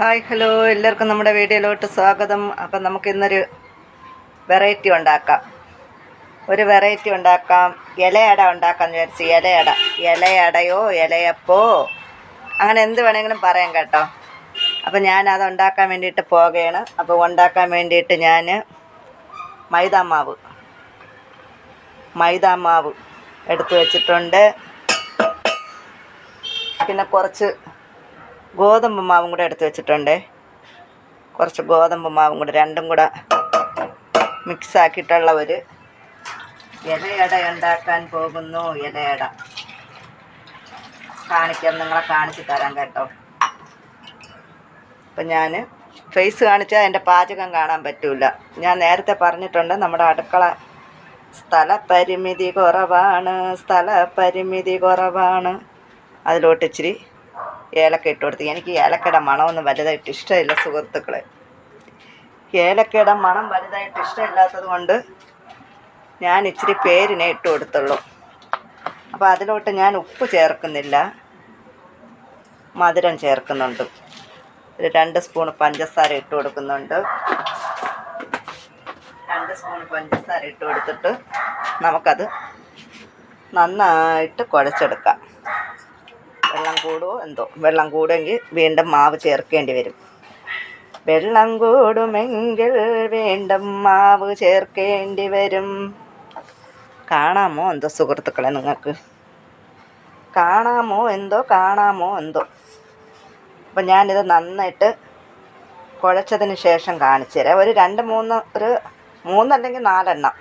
Hi hello. എല്ലാവർക്കും നമ്മുടെ വീഡിയോയിലോട്ട് സ്വാഗതം. അപ്പം നമുക്ക് ഇന്നൊരു വെറൈറ്റി ഉണ്ടാക്കാം. ഒരു വെറൈറ്റി ഉണ്ടാക്കാം. ഇലയട ഉണ്ടാക്കാമെന്ന് വിചാരിച്ചു ഇലയട. ഇലയടയോ ഇലയപ്പോ? അങ്ങനെ എന്ത് വേണമെങ്കിലും പറയാം കേട്ടോ. അപ്പം ഞാൻ അത് ഉണ്ടാക്കാൻ വേണ്ടിയിട്ട് പോകുകയാണ് അപ്പോൾ ഉണ്ടാക്കാൻ വേണ്ടിയിട്ട് ഞാൻ മൈദാമാവ് മൈദാമാവ് എടുത്തു വച്ചിട്ടുണ്ട്. പിന്നെ കുറച്ച് ഗോതമ്പ് മാവും കൂടെ എടുത്ത് വെച്ചിട്ടുണ്ട്. കുറച്ച് ഗോതമ്പ് മാവും കൂടെ രണ്ടും കൂടെ മിക്സ് ആക്കിയിട്ടുള്ള ഒരു ഇലയട ഉണ്ടാക്കാൻ പോകുന്നു. ഇലയട. കാണിക്കാം നിങ്ങളെ കാണിച്ചു തരാം കേട്ടോ. അപ്പം ഞാൻ ഫേസ് കാണിച്ചാൽ എന്റെ പാചകം കാണാൻ പറ്റില്ല ഞാൻ നേരത്തെ പറഞ്ഞിട്ടുണ്ട് നമ്മുടെ അടുക്കള സ്ഥലപരിമിതി കുറവാണ് സ്ഥലപരിമിതി കുറവാണ്. അതിലോട്ട് ഇച്ചിരി ഏലക്ക ഇട്ട് കൊടുത്തു. എനിക്ക് ഏലക്കയുടെ മണമൊന്നും വലുതായിട്ട് ഇഷ്ടമില്ല സുഹൃത്തുക്കളെ. ഏലക്കയുടെ മണം വലുതായിട്ട് ഇഷ്ടമില്ലാത്തത് കൊണ്ട് ഞാൻ ഇച്ചിരി പേരിനെ ഇട്ട് കൊടുത്തുള്ളൂ. അപ്പോൾ അതിലോട്ട് ഞാൻ ഉപ്പ് ചേർക്കുന്നില്ല. മധുരം ചേർക്കുന്നുണ്ട്. ഒരു രണ്ട് സ്പൂൺ പഞ്ചസാര ഇട്ട് കൊടുക്കുന്നുണ്ട്. രണ്ട് സ്പൂൺ പഞ്ചസാര ഇട്ട് കൊടുത്തിട്ട് നമുക്കത് നന്നായിട്ട് കുഴച്ചെടുക്കാം. വെള്ളം കൂടുമോ എന്തോ. വെള്ളം കൂടുമെങ്കിൽ വീണ്ടും മാവ് ചേർക്കേണ്ടി വരും. വെള്ളം കൂടുമെങ്കിൽ വീണ്ടും മാവ് ചേർക്കേണ്ടി വരും. കാണാമോ എന്തോ സുഹൃത്തുക്കളെ നിങ്ങൾക്ക്? കാണാമോ എന്തോ? കാണാമോ എന്തോ? അപ്പം ഞാനിത് നന്നായിട്ട് കുഴച്ചതിന് ശേഷം കാണിച്ചു തരാം ഒരു രണ്ട് മൂന്ന് ഒരു മൂന്നല്ലെങ്കിൽ നാലെണ്ണം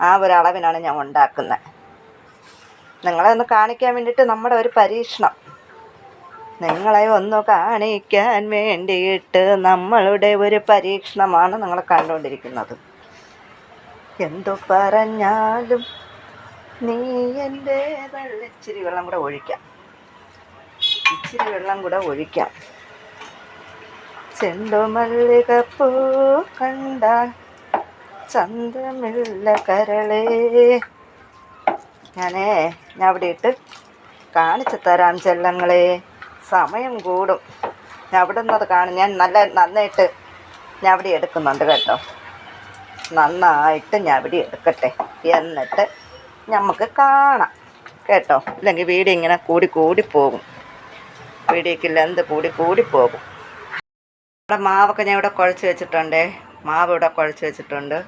ആ ഒരു അളവിനാണ് ഞാൻ ഉണ്ടാക്കുന്നത്. നിങ്ങളെ ഒന്ന് കാണിക്കാൻ വേണ്ടിയിട്ട് നമ്മുടെ ഒരു പരീക്ഷണം. നിങ്ങളെ ഒന്ന് കാണിക്കാൻ വേണ്ടിയിട്ട് നമ്മളുടെ ഒരു പരീക്ഷണമാണ് നിങ്ങൾ കണ്ടുകൊണ്ടിരിക്കുന്നത്. എന്തു പറഞ്ഞാലും നീ എന്റെ ഇച്ചിരി വെള്ളം കൂടെ ഒഴിക്കാം. ഇച്ചിരി വെള്ളം കൂടെ ഒഴിക്കാം. ചെണ്ടുമല്ലികപ്പൂ കണ്ടാൽ ചന്തമില്ല കരളേ. ഞാനേ ഞാൻ അവിടെ ഇട്ട് കാണിച്ചു തരാം ചെല്ലങ്ങളെ. സമയം കൂടും. ഞാൻ അവിടെ നിന്നത് കാണും. ഞാൻ നല്ല നന്നായിട്ട് ഞാൻ അവിടെ എടുക്കുന്നുണ്ട് കേട്ടോ. നന്നായിട്ട് ഞാൻ അവിടെ എടുക്കട്ടെ. എന്നിട്ട് നമുക്ക് കാണാം കേട്ടോ. ഇല്ലെങ്കിൽ വീഡിയോ ഇങ്ങനെ കൂടി കൂടി പോകും. വീഡിയോക്ക് ലെന്ത് കൂടി കൂടി പോകും. ഇവിടെ മാവൊക്കെ ഞാൻ ഇവിടെ കുഴച്ച് വെച്ചിട്ടുണ്ടേ. മാവ് ഇവിടെ കുഴച്ച് വെച്ചിട്ടുണ്ട്.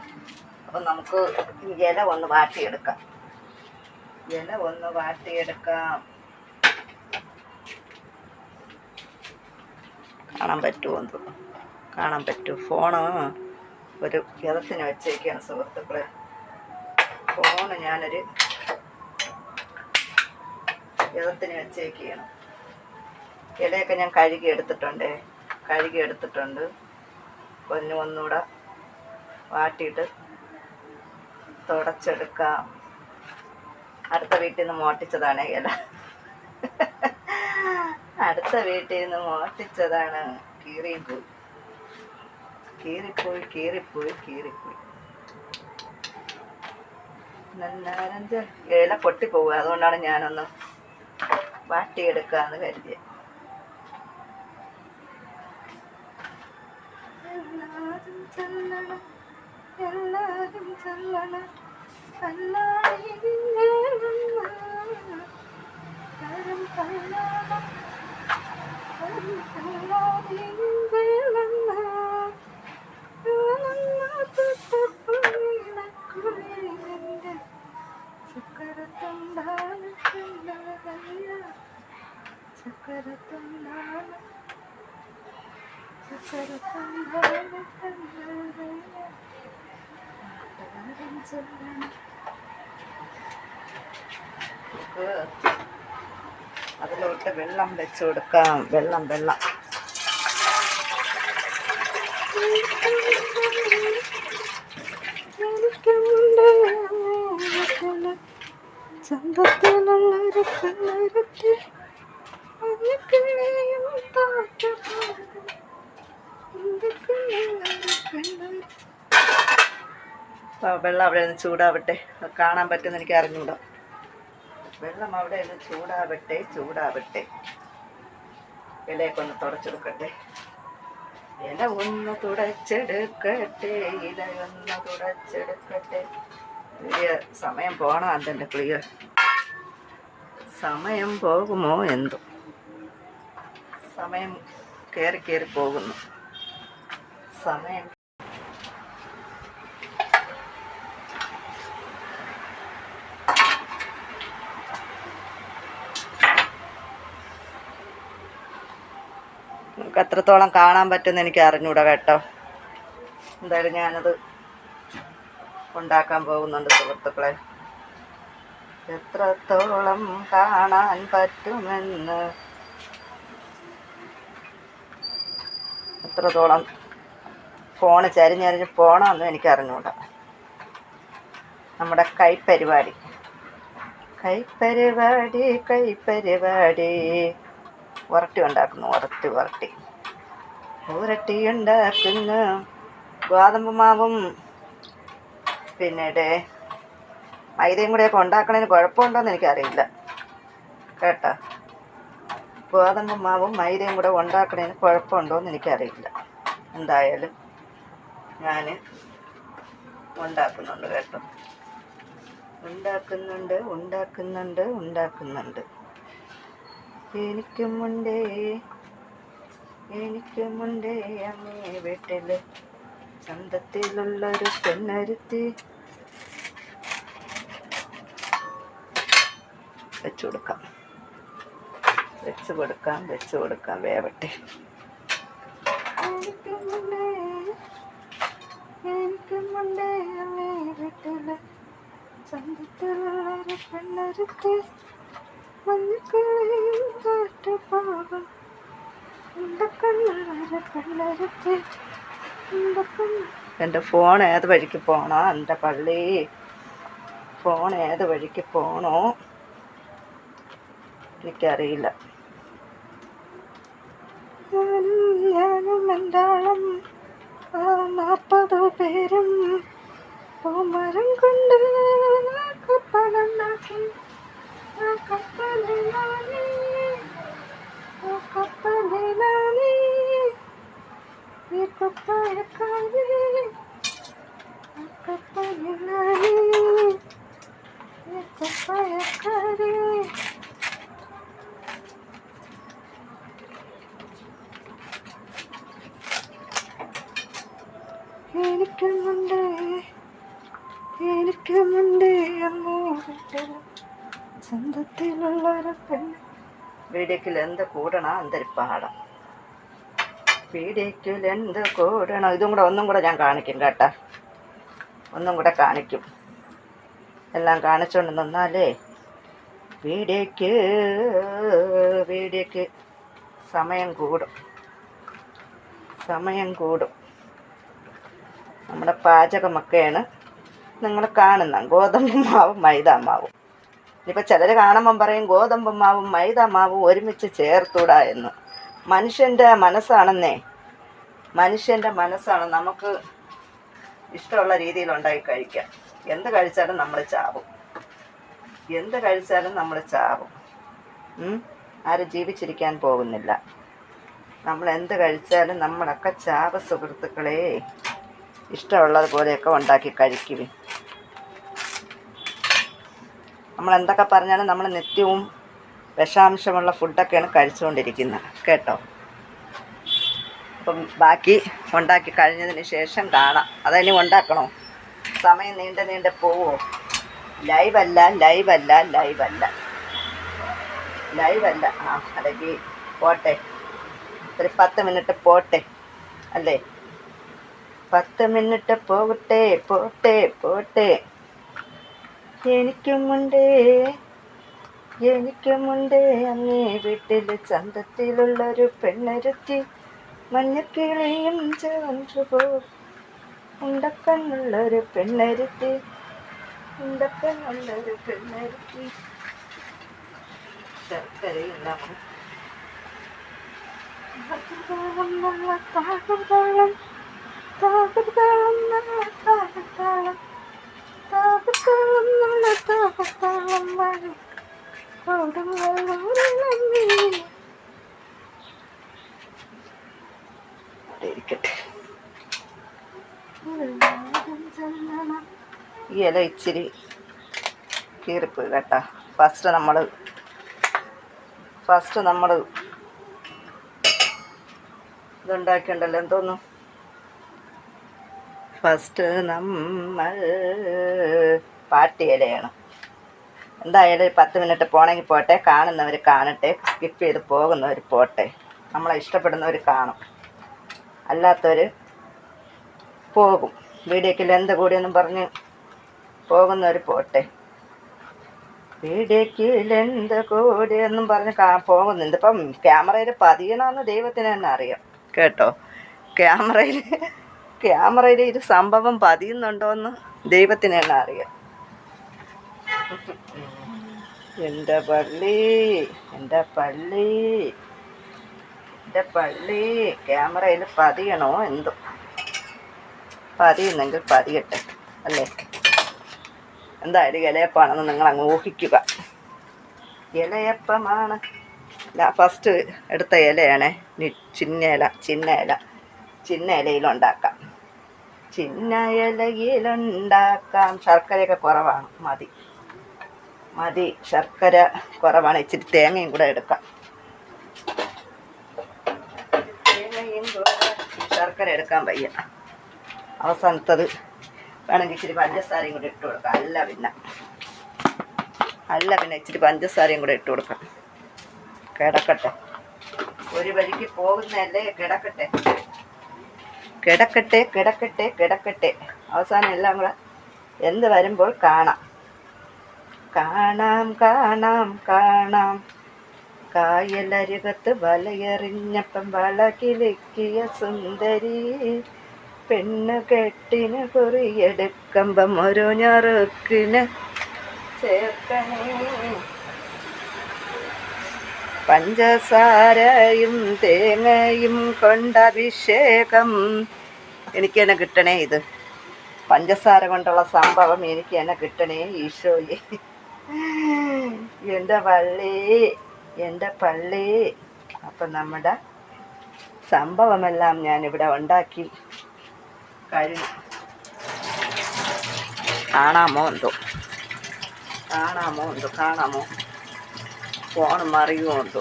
അപ്പം നമുക്ക് ഇല ഒന്ന് വാട്ടിയെടുക്കാം. ഇല ഒന്ന് വാട്ടിയെടുക്കാം കാണാൻ പറ്റുമോ കാണാൻ പറ്റും ഫോണ് ഒരു വിധത്തിന് വെച്ചേക്കാണ് സുഹൃത്തുക്കളെ. ഫോണ് ഞാനൊരു വിധത്തിന് വെച്ചേക്കാണ്. ഇലയൊക്കെ ഞാൻ കഴുകി എടുത്തിട്ടുണ്ട്. കഴുകി എടുത്തിട്ടുണ്ട്. ഒന്ന് ഒന്നുകൂടെ വാട്ടിയിട്ട് തുടച്ചെടുക്കാം. അടുത്ത വീട്ടിൽ നിന്ന് മോട്ടിച്ചതാണ് ഇല അടുത്ത വീട്ടിൽ നിന്ന് മോട്ടിച്ചതാണ് പോയി കീറിപ്പോയി കീറിപ്പോയി കീറിപ്പോയി. നന്നാരഞ്ച് ഇല പൊട്ടിപ്പോവുക. അതുകൊണ്ടാണ് ഞാനൊന്ന് വാട്ടിയെടുക്കാന്ന് കരുതിയത് എല്ലാരും ചെല്ലണം എല്ലാരും ചെല്ലണം. ചക്കരത്തുണ്ടാണ് അതിലോട്ട് വെള്ളം വെച്ച് കൊടുക്കാം. വെള്ളം വെള്ളം. വെള്ളം അവിടെ നിന്ന് ചൂടാവട്ടെ. കാണാൻ പറ്റുമെന്ന് എനിക്ക് അറിഞ്ഞൂടാ. വെള്ളം അവിടെ നിന്ന് ചൂടാവട്ടെ ചൂടാവട്ടെ. ഇലയൊക്കെ ഒന്ന് തുടച്ചെടുക്കട്ടെ. ഇല ഒന്ന് തുടച്ചെടുക്കട്ടെ ഒന്ന് തുടച്ചെടുക്കട്ടെ. വലിയ സമയം പോകണം അതെന്റെ ക്ലിയർ സമയം പോകുമോ എന്തോ? സമയം കയറി കയറി പോകുന്നു. സമയം നമുക്ക് എത്രത്തോളം കാണാൻ പറ്റുമെന്ന് എനിക്ക് അറിഞ്ഞൂടാ കേട്ടോ. എന്തായാലും ഞാനത് ഉണ്ടാക്കാൻ പോകുന്നുണ്ട് സുഹൃത്തുക്കളെ. എത്രത്തോളം കാണാൻ പറ്റുമെന്ന്. എത്രത്തോളം ഫോണ് ചരിഞ്ഞരിഞ്ഞ് പോകണമെന്നും എനിക്ക് അറിഞ്ഞൂടാ. നമ്മുടെ കൈപ്പരിപാടി. കൈപ്പരിപാടി കൈപ്പരിപാടി. ഉരട്ടി ഉണ്ടാക്കുന്നു ഉരട്ടി ഉരട്ടി ഉരട്ടി ഉണ്ടാക്കുന്ന. ഗോതമ്പ് മാവും. പിന്നീട് മൈദയും കൂടെയൊക്കെ ഉണ്ടാക്കണതിന് കുഴപ്പമുണ്ടോയെന്ന് എനിക്കറിയില്ല. കേട്ടോ? ഗോതമ്പ് മാവും മൈദയും കൂടെ ഉണ്ടാക്കണതിന് കുഴപ്പമുണ്ടോയെന്ന് എനിക്കറിയില്ല. എന്തായാലും ഞാൻ ഉണ്ടാക്കുന്നുണ്ട് കേട്ടോ. ഉണ്ടാക്കുന്നുണ്ട് ഉണ്ടാക്കുന്നുണ്ട് ഉണ്ടാക്കുന്നുണ്ട്. എനിക്കുമുണ്ടേ എനിക്കുമുണ്ടേ അമ്മേ വീട്ടിൽ. ചന്തത്തിലുള്ളൊരു പെണ്ണരുത്തി. വെച്ചു കൊടുക്കാം. വെച്ചു കൊടുക്കാം വെച്ചു കൊടുക്കാം വേവട്ടെ. എനിക്കുമുണ്ട് എനിക്കുമുണ്ടേ വീട്ടിൽ ചന്തത്തിലുള്ളൊരു പെണ്ണരുത്തി. മഞ്ഞക്കിളിയും കാറ്റുപാവം എന്റെ ഫോൺ ഏത് വഴിക്ക് പോണോ? എന്റെ പള്ളി. ഫോൺ ഏത് വഴിക്ക് പോണോ? എനിക്കറിയില്ല. നാൽപ്പത് പേരും പൂമരം കൊണ്ട് കപ്പലുണ്ടാക്കി ആ കപ്പലിലാണേ ആ കപ്പലിലാണേ ഈ കുപ്പായക്കാരി ആ കപ്പലിലാണേ ഈ കുപ്പായക്കാരി എനിക്കുമുണ്ട് എനിക്കുമുണ്ട് അമ്മേ വീട്ടിൽ സ്വന്തത്തിലുള്ളൊരു പെണ്ണ് വീടിക്കിൽ കൂടണ അന്തരിപ്പാടം എന്ത് കൂടണം. ഇതും കൂടെ ഒന്നും കൂടെ ഞാൻ കാണിക്കും കേട്ടോ. ഒന്നും കൂടെ കാണിക്കും. എല്ലാം കാണിച്ചുകൊണ്ട് നിന്നാലേ വീടിക്ക് വീടിക്ക് സമയം കൂടും. സമയം കൂടും. നമ്മുടെ പാചകമൊക്കെയാണ് നിങ്ങൾ കാണുന്ന ഗോതമ്പ് മാവും മൈദ മാവും ഇനിയിപ്പോൾ ചിലർ കാണുമ്പം പറയും ഗോതമ്പ് മൈദ മാവും ഒരുമിച്ച് ചേർത്തൂടാ എന്ന്. മനുഷ്യന്റെ മനസ്സാണെന്നേ. മനുഷ്യന്റെ മനസ്സാണ് നമുക്ക് ഇഷ്ടമുള്ള രീതിയിൽ ഉണ്ടായി കഴിക്കാം. എന്ത് കഴിച്ചാലും നമ്മൾ ചാവും. എന്ത് കഴിച്ചാലും നമ്മൾ ചാവും? ആരും ജീവിച്ചിരിക്കാൻ പോകുന്നില്ല. നമ്മൾ എന്ത് കഴിച്ചാലും നമ്മളൊക്കെ ചാവ സുഹൃത്തുക്കളെ. ഇഷ്ടമുള്ളത് പോലെയൊക്കെ ഉണ്ടാക്കി കഴിക്കുവിൻ. നമ്മൾ എന്തൊക്കെ പറഞ്ഞാലും നമ്മൾ നിത്യവും വിഷാംശമുള്ള ഫുഡൊക്കെയാണ് കഴിച്ചുകൊണ്ടിരിക്കുന്നത്. കേട്ടോ? അപ്പം ബാക്കി ഉണ്ടാക്കി കഴിഞ്ഞതിന് ശേഷം കാണാം. അതിനി ഉണ്ടാക്കണോ? സമയം നീണ്ട നീണ്ട പോവോ? ലൈവല്ല ലൈവല്ല ലൈവല്ല. ലൈവല്ല. ആ അല്ലെങ്കിൽ പോട്ടെ. ഒരു പത്ത് മിനിറ്റ് പോട്ടെ. അല്ലേ? പത്ത് മിനിറ്റ് പോകട്ടെ പോട്ടെ പോട്ടെ. എനിക്കുമുണ്ടേ എനിക്കുമുണ്ട് അങ്ങേ വീട്ടിൽ ചന്തത്തിലുള്ളൊരു പെണ്ണരുത്തി മഞ്ഞക്കിളിയും പോ ഉണ്ടക്കണ്ണുള്ളൊരു പെണ്ണരുത്തി ഉണ്ടക്കണ്ണുള്ളൊരു പെണ്ണരുത്തി ശർക്കരയെല്ലാം നല്ല താകൃതാളം താകൃതാളം നല്ല താകൃതാളം ഈ ഇല ഇച്ചിരി കീറിപ്പോയി കേട്ടോ. ഫസ്റ്റ് നമ്മൾ ഫസ്റ്റ് നമ്മൾ ഇതുണ്ടാക്കിയുണ്ടല്ലോ എന്തോന്നു? ഫസ്റ്റ് നമ്മൾ പാട്ട് ഇലയാണ് എന്തായാലും ഒരു പത്ത് മിനിറ്റ് പോണെങ്കിൽ പോട്ടെ കാണുന്നവർ കാണട്ടെ സ്കിപ്പ് ചെയ്ത് പോകുന്നവർ പോട്ടെ. നമ്മളെ ഇഷ്ടപ്പെടുന്നവർ കാണും. അല്ലാത്തവർ പോകും. വീഡിയോക്ക് ലെന്ത് കൂടിയെന്നും പറഞ്ഞ് പോകുന്നവർ പോട്ടെ. വീഡിയോക്ക് ലെന്ത് കൂടിയെന്നും പറഞ്ഞ് കാ പോകുന്നുണ്ട്. ഇപ്പം ക്യാമറയിൽ പതിയണമെന്ന് ദൈവത്തിന് തന്നെ അറിയാം. കേട്ടോ? ക്യാമറയിൽ ക്യാമറയിൽ ഇത് സംഭവം പതിയുന്നുണ്ടോന്ന് ദൈവത്തിന് തന്നെ അറിയാം. എന്റെ പള്ളി എന്റെ പള്ളി എന്റെ പള്ളി. ക്യാമറയിൽ പതിയണോ എന്തോ? പതിയുന്നെങ്കിൽ പതിയട്ടെ അല്ലേ? എന്തായാലും ഇലയപ്പാണെന്ന് നിങ്ങൾ അങ്ങ് ഊഹിക്കുക. ഇലയപ്പമാണ്. ഫസ്റ്റ് എടുത്ത ഇലയാണേ. ചിന്ന ഇല ചിന്ന ഇല ചിന്ന ഇലയിലുണ്ടാക്കാം ചിന്ന ഇലയിലുണ്ടാക്കാം ശർക്കരയൊക്കെ കുറവാണ്. മതി. മതി. ശർക്കര കുറവാണ്. ഇച്ചിരി തേങ്ങയും കൂടെ എടുക്കാം. തേങ്ങയും കൂടെ ശർക്കര എടുക്കാൻ വയ്യ. അവസാനത്തത് വേണമെങ്കിൽ ഇച്ചിരി പഞ്ചസാരയും കൂടെ ഇട്ട് കൊടുക്കാം. അല്ല പിന്നെ. അല്ല പിന്നെ ഇച്ചിരി പഞ്ചസാരയും കൂടെ ഇട്ട് കൊടുക്കാം. കിടക്കട്ടെ. ഒരു വഴിക്ക് പോകുന്നതല്ലേ കിടക്കട്ടെ. കിടക്കട്ടെ കിടക്കട്ടെ കിടക്കട്ടെ. അവസാനം എല്ലാം കൂടെ എന്ത് വരുമ്പോൾ കാണാം. കാണാം കാണാം കാണാം. കായലരികത്ത് വലയെറിഞ്ഞപ്പം വളകിലെക്കിയ സുന്ദരി. പെണ്ണ് കെട്ടിന് കുറിയെടുക്കുമ്പം ഒരു ഞറുക്കിന് ചേർക്കണേ. പഞ്ചസാരയും തേങ്ങയും കൊണ്ട് അഭിഷേകം എനിക്ക് തന്നെ കിട്ടണേ ഇത്. പഞ്ചസാര കൊണ്ടുള്ള സംഭവം എനിക്ക് തന്നെ കിട്ടണേ ഈശോയെ. എന്റെ പള്ളി എന്റെ പള്ളി. അപ്പം നമ്മുടെ സംഭവമെല്ലാം ഞാനിവിടെ ഉണ്ടാക്കി കഴിഞ്ഞു. കാണാമോ എന്തോ? കാണാമോ എന്തോ? കാണാമോ? ഫോൺ മറിയുമുണ്ട്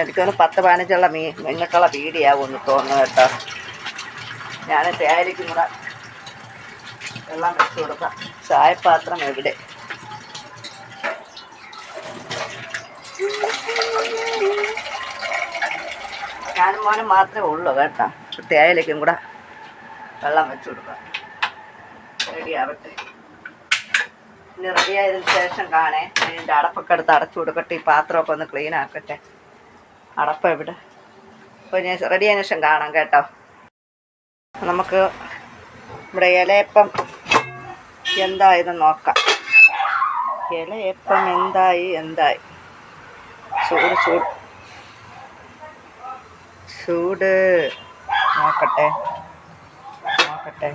എനിക്കൊന്ന് പത്ത് പതിനഞ്ചുള്ള മീൻ നിങ്ങൾക്കുള്ള പീടിയാവുമെന്ന് തോന്നുന്നു കേട്ടോ. ഞാൻ തേലിക്കും കൂടെ വെള്ളം വെച്ച് കൊടുക്കാം. ചായപാത്രം എവിടെ? ഞാനും മോനും മാത്രമേ ഉള്ളൂ കേട്ടോ. തേയിലയ്ക്കും കൂടെ വെള്ളം വെച്ച് കൊടുക്കാം. റെഡി ആവട്ടെ. ഇനി റെഡി ശേഷം കാണേ. അതിന്റെ അടപ്പൊക്കെ എടുത്ത് അടച്ചു കൊടുക്കട്ടെ ഈ പാത്രമൊക്കെ ഒന്ന് ക്ലീൻ ആക്കട്ടെ. അടപ്പ് എവിടെ? അപ്പോൾ ഞാൻ റെഡി ആയതിനു ശേഷം കാണാം കേട്ടോ. നമുക്ക് ഇവിടെ ഇലയപ്പം എന്തായെന്ന് നോക്കാം. ഇലയപ്പം എന്തായി എന്തായി? ചൂട് ചൂട്. ചൂട്. നോക്കട്ടെ. നോക്കട്ടെ.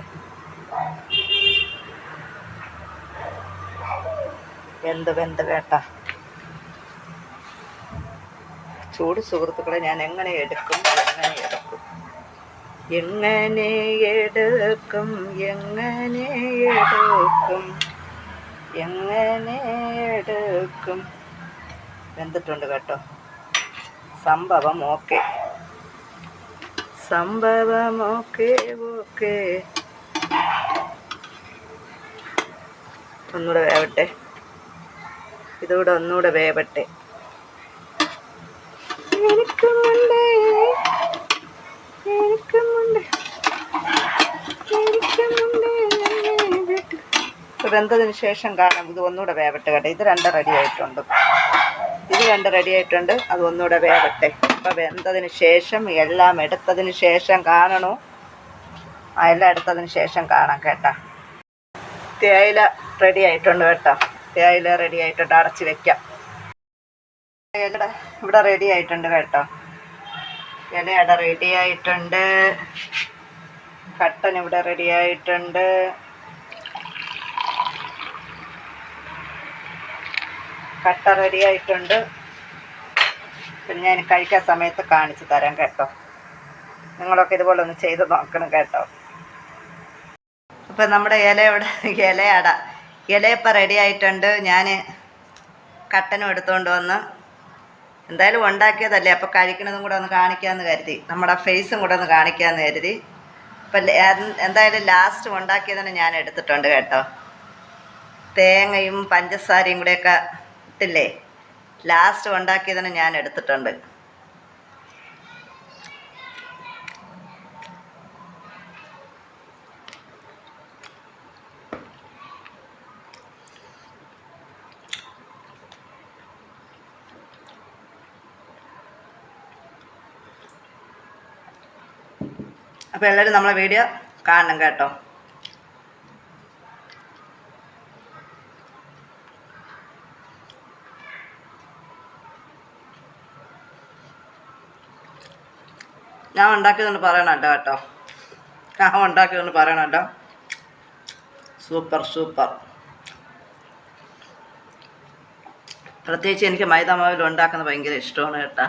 വെന്ത് വെന്ത് കേട്ട ചൂട് സുഹൃത്തുക്കളെ ഞാൻ എങ്ങനെ എടുക്കും? എങ്ങനെ എടുക്കും? എങ്ങനെ എടുക്കും? എങ്ങനെ എടുക്കും? എങ്ങനെ എടുക്കും? വെന്തിട്ടുണ്ട് കേട്ടോ. സംഭവം ഓക്കെ. സംഭവം ഓക്കെ ഓക്കെ. ഒന്നുകൂടെ വേവട്ടെ. ഇതുകൂടെ ഒന്നുകൂടെ വേവട്ടെ. എനിക്കുമുണ്ട്. എനിക്കുമുണ്ട്. വെന്തതിന് ശേഷം കാണാം? ഇത് ഒന്നുകൂടെ വേവട്ടെ കേട്ടോ. ഇത് രണ്ട് റെഡി ആയിട്ടുണ്ട്. ഇത് രണ്ട് റെഡി ആയിട്ടുണ്ട്. അത് ഒന്നുകൂടെ വേവട്ടെ. അപ്പൊ വെന്തതിന് ശേഷം എല്ലാം എടുത്തതിന് ശേഷം കാണണോ? ആ എല്ലാം എടുത്തതിന് ശേഷം കാണാം കേട്ടാ. തേയില റെഡി ആയിട്ടുണ്ട് കേട്ടോ. തേയില റെഡി ആയിട്ടുണ്ട്. അടച്ച് വെക്കാം. ഇലയുടെ ഇവിടെ റെഡി ആയിട്ടുണ്ട് കേട്ടോ. ഇലയുടെ റെഡി ആയിട്ടുണ്ട്. കട്ടൻ ഇവിടെ റെഡി ആയിട്ടുണ്ട്. കട്ട റെഡി ആയിട്ടുണ്ട്. പിന്നെ ഞാൻ കഴിക്കാൻ സമയത്ത് കാണിച്ചു തരാം കേട്ടോ. നിങ്ങളൊക്കെ ഇതുപോലെ ഒന്ന് ചെയ്ത് നോക്കണം കേട്ടോ. അപ്പം നമ്മുടെ ഇലയോടെ ഇലയട. ഇലയപ്പം റെഡി ആയിട്ടുണ്ട്. ഞാൻ കട്ടനും എടുത്തുകൊണ്ട് വന്ന് എന്തായാലും ഉണ്ടാക്കിയതല്ലേ? അപ്പോൾ കഴിക്കണതും കൂടെ ഒന്ന് കാണിക്കാമെന്ന് കരുതി. നമ്മുടെ ഫേസും കൂടെ ഒന്ന് കാണിക്കാമെന്ന് കരുതി. അപ്പം എന്തായാലും ലാസ്റ്റ് ഉണ്ടാക്കിയതിന് ഞാൻ എടുത്തിട്ടുണ്ട് കേട്ടോ. തേങ്ങയും പഞ്ചസാരയും കൂടെയൊക്കെ ഇട്ടില്ലേ? ലാസ്റ്റ് ഉണ്ടാക്കിയതിന് ഞാൻ എടുത്തിട്ടുണ്ട്. അപ്പോൾ എല്ലാവരും നമ്മളെ വീഡിയോ കാണണം കേട്ടോ. ഞാൻ ഉണ്ടാക്കിയതുകൊണ്ട് പറയണം കേട്ടോ കേട്ടോ. ഞാൻ ഉണ്ടാക്കിയതുകൊണ്ട് കേട്ടോ. Super super. പ്രത്യേകിച്ച് എനിക്ക് മൈദ മാവിൽ ഉണ്ടാക്കുന്നത് ഭയങ്കര ഇഷ്ടമാണ് കേട്ടോ.